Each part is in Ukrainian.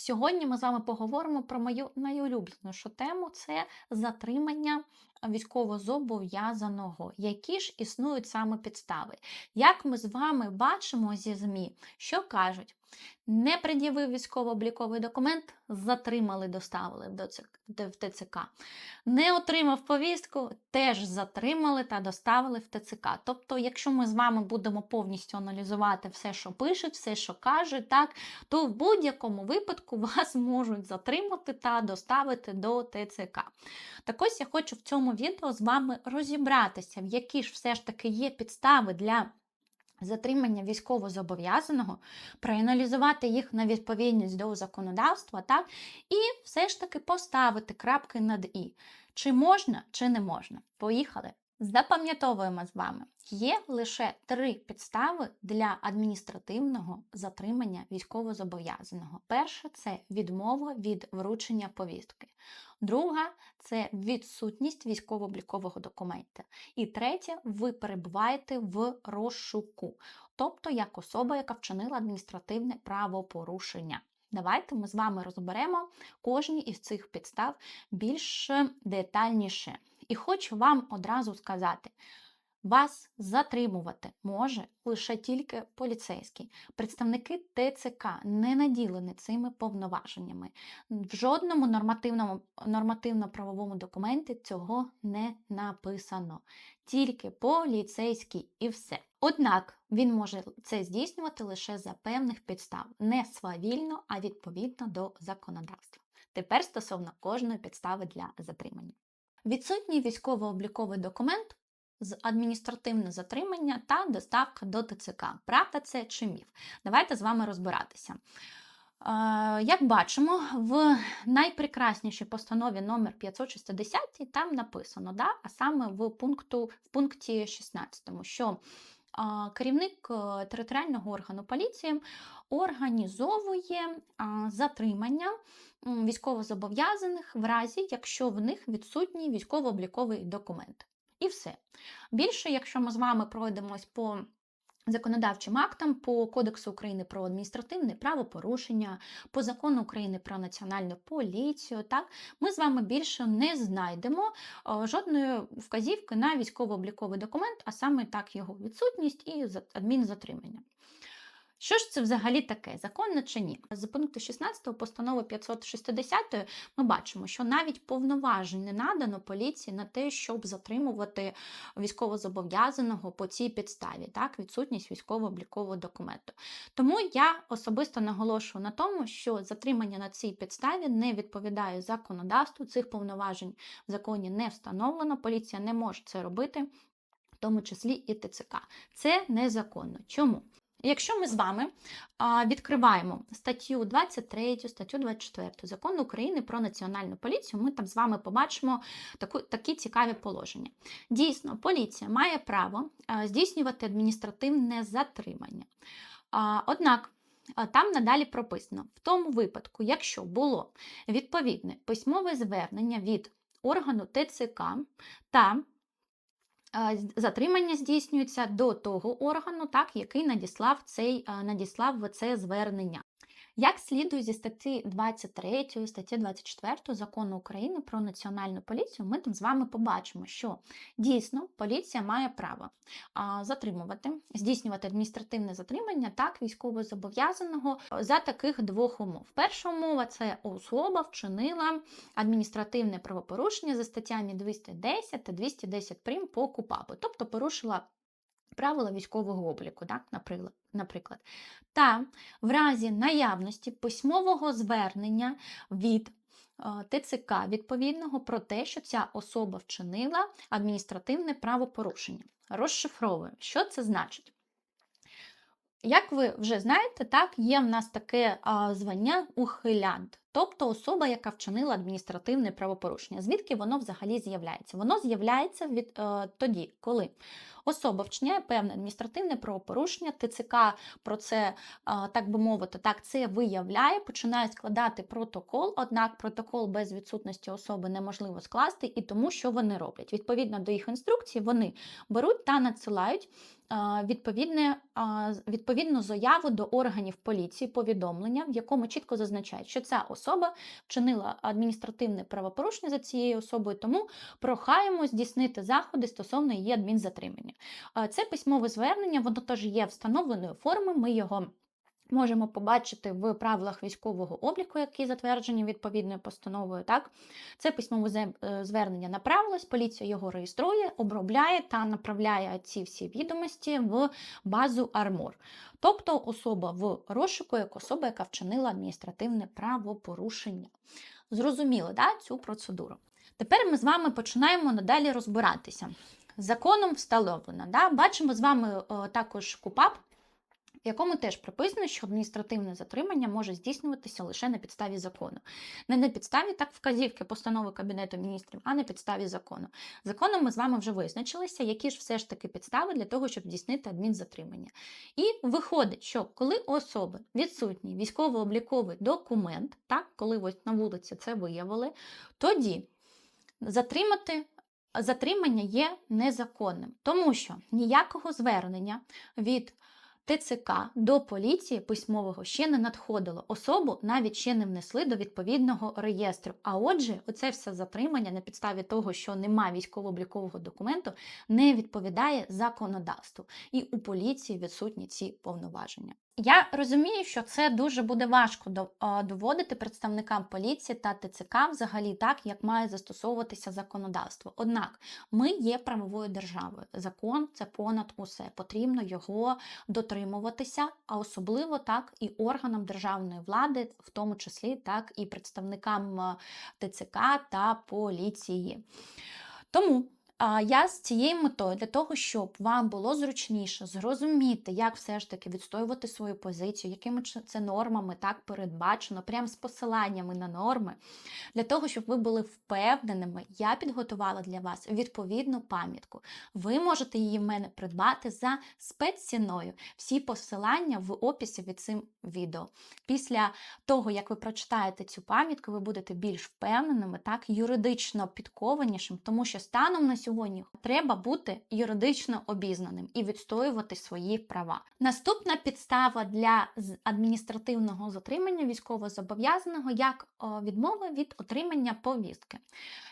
Сьогодні ми з вами поговоримо про мою найулюбленішу тему це затримання військовозобов'язаного. Які ж існують саме підстави? Як ми з вами бачимо зі ЗМІ, що кажуть? Не пред'явив військово-обліковий документ, затримали, доставили в ТЦК. Не отримав повістку, теж затримали та доставили в ТЦК. Тобто, якщо ми з вами будемо повністю аналізувати все, що пишуть, все, що кажуть, так, то в будь-якому випадку вас можуть затримати та доставити до ТЦК. Так ось я хочу в цьому відео з вами розібратися, які ж все ж таки є підстави для затримання військовозобов'язаного, проаналізувати їх на відповідність до законодавства, так, і все ж таки поставити крапки над І. Чи можна, чи не можна. Поїхали. Запам'ятовуємо з вами, є лише три підстави для адміністративного затримання військовозобов'язаного. Перше це відмова від вручення повістки. Друга це відсутність військово-облікового документа. І третє, ви перебуваєте в розшуку, тобто як особа, яка вчинила адміністративне правопорушення. Давайте ми з вами розберемо кожні із цих підстав більш детальніше. І хочу вам одразу сказати: вас затримувати може лише тільки поліцейський. Представники ТЦК не наділені цими повноваженнями. В жодному нормативному, нормативно-правовому документі цього не написано. Тільки поліцейський і все. Однак він може це здійснювати лише за певних підстав, не свавільно, а відповідно до законодавства. Тепер стосовно кожної підстави для затримання. Відсутній військово-обліковий документ з адміністративне затримання та доставка до ТЦК. Правда, це чи міф? Давайте з вами розбиратися. Як бачимо, в найпрекраснішій постанові номер 560 там написано, да, а саме в пункту, в пункті 16, що керівник е, територіального органу поліції організовує затримання військовозобов'язаних в разі, якщо в них відсутній військово-обліковий документ. І все. Більше, якщо ми з вами пройдемось по законодавчим актам, по Кодексу України про адміністративне правопорушення, по закону України про національну поліцію, так, ми з вами більше не знайдемо жодної вказівки на військово-обліковий документ, а саме так його відсутність і адмінзатримання. Що ж це взагалі таке? Законно чи ні? З пункту 16 постанови 560 ми бачимо, що навіть повноважень не надано поліції на те, щоб затримувати військовозобов'язаного по цій підставі, так, відсутність військово-облікового документу. Тому я особисто наголошую на тому, що затримання на цій підставі не відповідає законодавству, цих повноважень в законі не встановлено, поліція не може це робити. В тому числі і ТЦК. Це незаконно. Чому? Якщо ми з вами відкриваємо статтю 23, статтю 24 закону України про національну поліцію, ми там з вами побачимо таку, такі цікаві положення. Дійсно, поліція має право здійснювати адміністративне затримання. Однак, там надалі прописано: в тому випадку, якщо було відповідне письмове звернення від органу ТЦК та затримання здійснюється до того органу, так, який надіслав цей, надіслав це звернення. Як слідує зі статті 23, статті 24 закону України про національну поліцію, ми там з вами побачимо, що дійсно поліція має право затримувати, здійснювати адміністративне затримання так військовозобов'язаного за таких двох умов. Перша умова це особа вчинила адміністративне правопорушення за статтями 210 та 210 прим по КУПАПу, тобто порушила правила військового обліку, так, наприклад. Та в разі наявності письмового звернення від е, ТЦК відповідного про те, що ця особа вчинила адміністративне правопорушення. Розшифровуємо, що це значить. Як ви вже знаєте, так, є в нас таке а, звання ухилянт, тобто особа, яка вчинила адміністративне правопорушення. Звідки воно взагалі з'являється? Воно з'являється від е, тоді, коли особа вчиняє певне адміністративне правопорушення, ТЦК про це, е, так би мовити, так це виявляє, починає складати протокол, однак протокол без відсутності особи неможливо скласти і тому, що вони роблять. Відповідно до їх інструкцій, вони беруть та надсилають а, відповідне, відповідну заяву до органів поліції, повідомлення, в якому чітко зазначають, що ця особа вчинила адміністративне правопорушення за цією особою, тому прохаємо здійснити заходи стосовно її адмінзатримання. Це письмове звернення, воно теж є встановленою форми. Ми його можемо побачити в правилах військового обліку, які затверджені відповідною постановою. Так, це письмове е, звернення направилось, поліція його реєструє, обробляє та направляє ці всі відомості в базу Армор. Тобто особа в розшуку як особа, яка вчинила адміністративне правопорушення. Зрозуміло, да, цю процедуру. Тепер ми з вами починаємо надалі розбиратися. Законом встановлено. Да? Бачимо з вами е, також КУПАП, в якому теж прописано, що адміністративне затримання може здійснюватися лише на підставі закону. Не на підставі так вказівки постанови Кабінету міністрів, а на підставі закону. Законом ми з вами вже визначилися, які ж все ж таки підстави для того, щоб здійснити адмінзатримання. І виходить, що коли у особи відсутній військово-обліковий документ, так, коли ось на вулиці це виявили, тоді затримати. Затримання є незаконним, тому що ніякого звернення від ТЦК до поліції письмового ще не надходило. Особу навіть ще не внесли до відповідного реєстру. А отже, оце все затримання на підставі того, що нема військово-облікового документу, не відповідає законодавству. І у поліції відсутні ці повноваження. Я розумію, що це дуже буде важко доводити представникам поліції та ТЦК взагалі так, як має застосовуватися законодавство. Однак ми є правовою державою. Закон це понад усе. Потрібно його дотримуватися, а особливо так і органам державної влади, в тому числі так і представникам ТЦК та поліції. Тому я з цією метою для того, щоб вам було зручніше зрозуміти, як все ж таки відстоювати свою позицію, якими це нормами так передбачено, прямо з посиланнями на норми, для того, щоб ви були впевненими, я підготувала для вас відповідну пам'ятку. Ви можете її в мене придбати за спецціною. Всі посилання в описі від цим відео. Після того, як ви прочитаєте цю пам'ятку, ви будете більш впевненими, так, юридично підкованішим, тому що станом на сьогодні треба бути юридично обізнаним і відстоювати свої права. Наступна підстава для адміністративного затримання військовозобов'язаного як о, відмови від отримання повістки.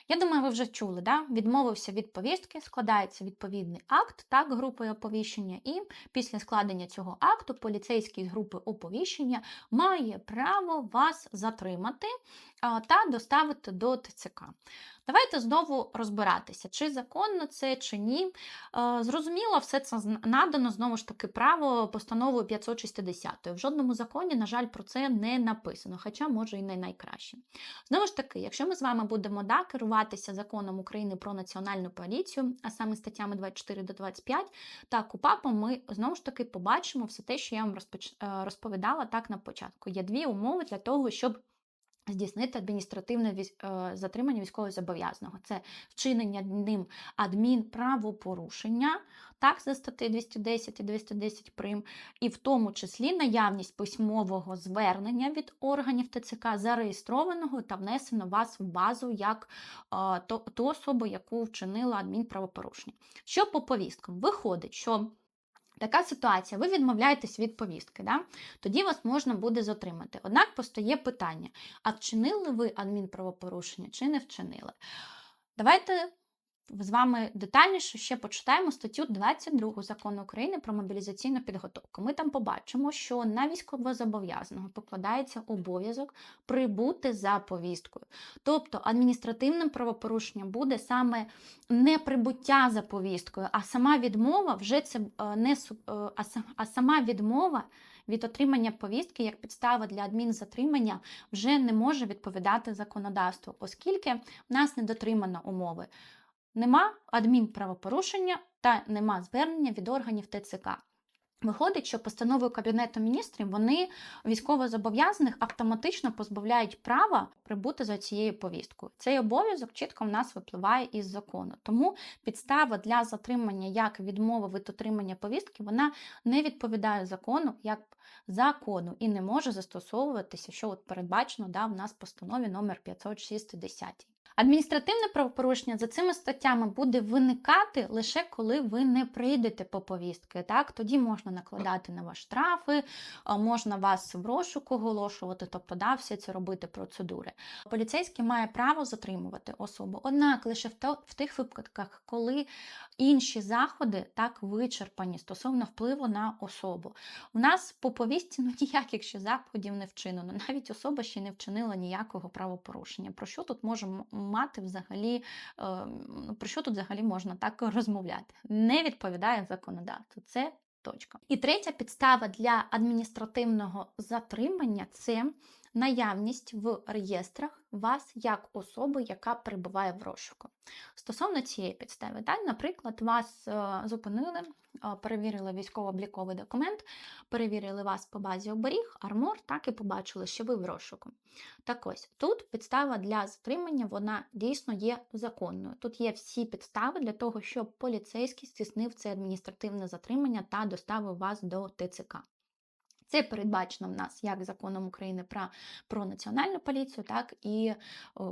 Я думаю, ви вже чули, да? відмовився від повістки, складається відповідний акт, так, групою оповіщення, і після складення цього акту поліцейський з групи оповіщення має право вас затримати та доставити до ТЦК. Давайте знову розбиратися, чи законно це, чи ні. Е, Зрозуміло, все це надано знову ж таки право постановою 560. В жодному законі, на жаль, про це не написано, хоча може і не найкраще. Знову ж таки, якщо ми з вами будемо да, керуватися законом України про національну поліцію, а саме статтями 24 до 25, та КУПАПом, ми знову ж таки побачимо все те, що я вам е, розповідала так на початку. Є дві умови для того, щоб здійснити адміністративне е, затримання військовозобов'язаного. Це вчинення ним адмінправопорушення, так, за статтею 210 і 210 прим, і в тому числі наявність письмового звернення від органів ТЦК, зареєстрованого та внесено вас в базу як е, ту особу, яку вчинила адмінправопорушення. Що по повісткам? Виходить, що Така ситуація, ви відмовляєтесь від повістки, да? тоді вас можна буде затримати. Однак постає питання: а вчинили ви адмінправопорушення чи не вчинили? Давайте з вами детальніше ще почитаємо статтю 22 закону України про мобілізаційну підготовку. Ми там побачимо, що на військовозобов'язаного покладається обов'язок прибути за повісткою. Тобто адміністративним правопорушенням буде саме не прибуття за повісткою, а сама відмова вже це е, не е, а сама відмова від отримання повістки як підстава для адмінзатримання вже не може відповідати законодавству, оскільки в нас не дотримано умови. Нема адмінправопорушення та нема звернення від органів ТЦК. Виходить, що постановою Кабінету міністрів вони військовозобов'язаних автоматично позбавляють права прибути за цією повісткою. Цей обов'язок чітко в нас випливає із закону. Тому підстава для затримання як відмови від отримання повістки вона не відповідає закону як закону і не може застосовуватися, що от передбачено да, в нас постанові номер 560. Адміністративне правопорушення за цими статтями буде виникати лише коли ви не прийдете по повістки. Так, тоді можна накладати на вас штрафи, можна вас в розшук оголошувати, тобто да, все це робити процедури. Поліцейський має право затримувати особу. Однак лише в тих випадках, коли інші заходи так вичерпані стосовно впливу на особу. У нас по повістці ну ніяких ще заходів не вчинено. Навіть особа ще не вчинила ніякого правопорушення. Про що тут можемо мати взагалі, е, про що тут взагалі можна так розмовляти? Не відповідає законодавцю. Це точка. І третя підстава для адміністративного затримання це наявність в реєстрах вас як особи, яка перебуває в розшуку. Стосовно цієї підстави, так, наприклад, вас е, зупинили, е, перевірили військово-обліковий документ, перевірили вас по базі оберіг, армор, так і побачили, що ви в розшуку. Так ось тут підстава для затримання вона дійсно є законною. Тут є всі підстави для того, щоб поліцейський здійснив це адміністративне затримання та доставив вас до ТЦК. Це передбачено в нас як законом України про, про національну поліцію, так і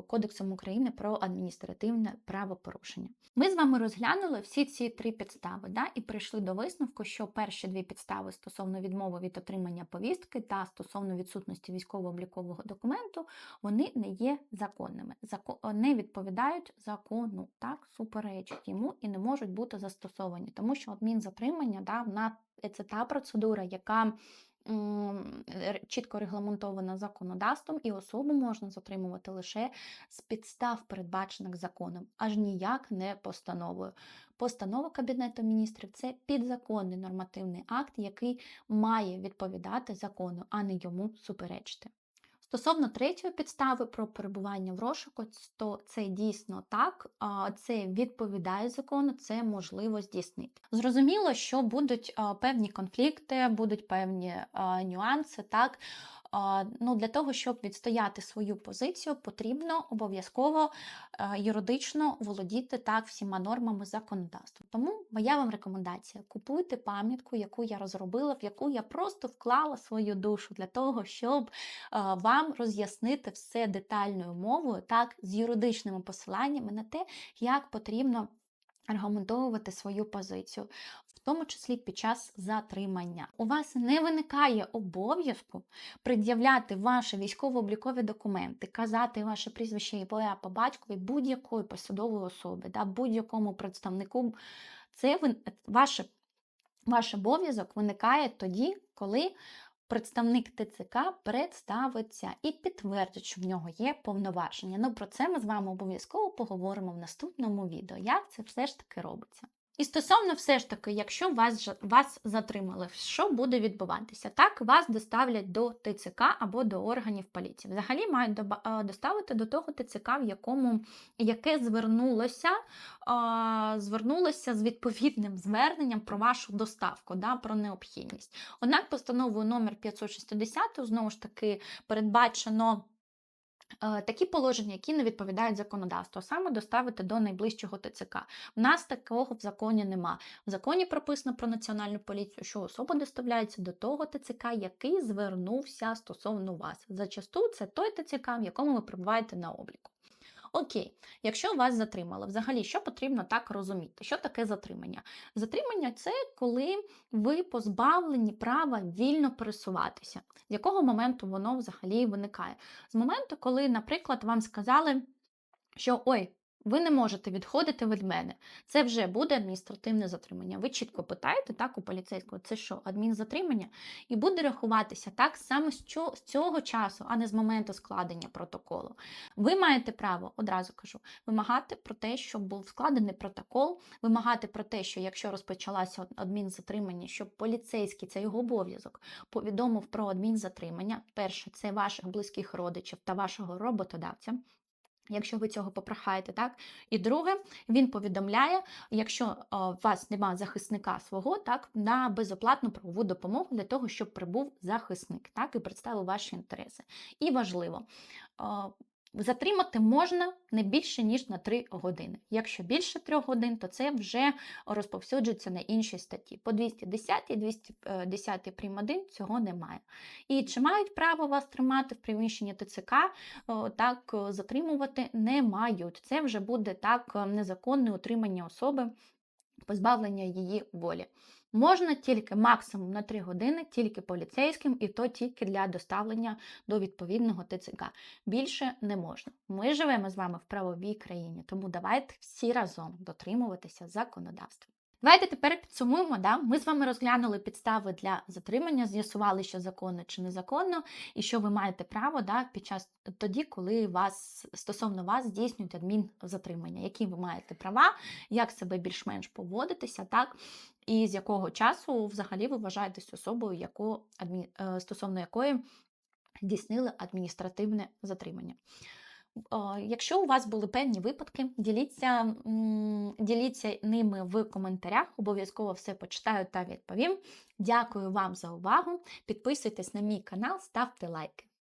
Кодексом України про адміністративне правопорушення. Ми з вами розглянули всі ці три підстави, да, і прийшли до висновку, що перші дві підстави стосовно відмови від отримання повістки та стосовно відсутності військово-облікового документу, вони не є законними, Зако- не відповідають закону, так, суперечать йому і не можуть бути застосовані, тому що адмінзатримання да, вона це та процедура, яка чітко регламентована законодавством, і особу можна затримувати лише з підстав, передбачених законом, аж ніяк не постановою. Постанова Кабінету міністрів це підзаконний нормативний акт, який має відповідати закону, а не йому суперечити. Стосовно третьої підстави про перебування в розшуку, то це дійсно так, це відповідає закону, це можливо здійснити. Зрозуміло, що будуть певні конфлікти, будуть певні нюанси, так. Ну, для того, щоб відстояти свою позицію, потрібно обов'язково е, юридично володіти так всіма нормами законодавства. Тому моя вам рекомендація: купуйте пам'ятку, яку я розробила, в яку я просто вклала свою душу для того, щоб е, вам роз'яснити все детальною мовою, так, з юридичними посиланнями на те, як потрібно аргументовувати свою позицію, в тому числі під час затримання. У вас не виникає обов'язку пред'являти ваші військово-облікові документи, казати ваше прізвище ім'я по батькові будь-якої посадової особи, да, будь-якому представнику. Це ваше, ваш обов'язок виникає тоді, коли представник ТЦК представиться і підтвердить, що в нього є повноваження. Ну про це ми з вами обов'язково поговоримо в наступному відео, як це все ж таки робиться. І стосовно все ж таки, якщо вас, вас затримали, що буде відбуватися? Так, вас доставлять до ТЦК або до органів поліції. Взагалі мають доставити до того ТЦК, в якому яке звернулося, звернулося з відповідним зверненням про вашу доставку, да, про необхідність. Однак постановою номер 560 знову ж таки передбачено. Е, Такі положення, які не відповідають законодавству, саме доставити до найближчого ТЦК. В нас такого в законі нема. В законі прописано про національну поліцію, що особа доставляється до того ТЦК, який звернувся стосовно вас. Зачасту це той ТЦК, в якому ви перебуваєте на обліку. Окей, якщо вас затримали, взагалі, що потрібно так розуміти? Що таке затримання? Затримання це коли ви позбавлені права вільно пересуватися. З якого моменту воно взагалі виникає? З моменту, коли, наприклад, вам сказали, що ой, ви не можете відходити від мене. Це вже буде адміністративне затримання. Ви чітко питаєте так у поліцейського, це що, адмінзатримання? І буде рахуватися так саме з цього часу, а не з моменту складення протоколу. Ви маєте право, одразу кажу, вимагати про те, щоб був складений протокол, вимагати про те, що якщо розпочалося адмінзатримання, щоб поліцейський це його обов'язок повідомив про адмінзатримання. Перше, це ваших близьких родичів та вашого роботодавця. Якщо ви цього попрохаєте, так і друге, він повідомляє, якщо о, у вас немає захисника свого, так на безоплатну правову допомогу для того, щоб прибув захисник, так і представив ваші інтереси. І важливо, о, Затримати можна не більше, ніж на 3 години. Якщо більше 3 годин, то це вже розповсюджується на інші статті. По 210 210 прим. 1 цього немає. І чи мають право вас тримати в приміщенні ТЦК, так затримувати не мають. Це вже буде так е, незаконне утримання особи, позбавлення її волі. Можна тільки максимум на 3 години, тільки поліцейським, і то тільки для доставлення до відповідного ТЦК. Більше не можна. Ми живемо з вами в правовій країні, тому давайте всі разом дотримуватися законодавства. Давайте тепер підсумуємо. Да? Ми з вами розглянули підстави для затримання, з'ясували, що законно чи незаконно, і що ви маєте право да, під час тоді, коли вас стосовно вас здійснюють адмінзатримання, які ви маєте права, як себе більш-менш поводитися, так, і з якого часу взагалі ви вважаєтесь особою, яку, е, стосовно якої здійснили адміністративне затримання. Якщо у вас були певні випадки, діліться, діліться ними в коментарях. Обов'язково все почитаю та відповім. Дякую вам за увагу. Підписуйтесь на мій канал, ставте лайки.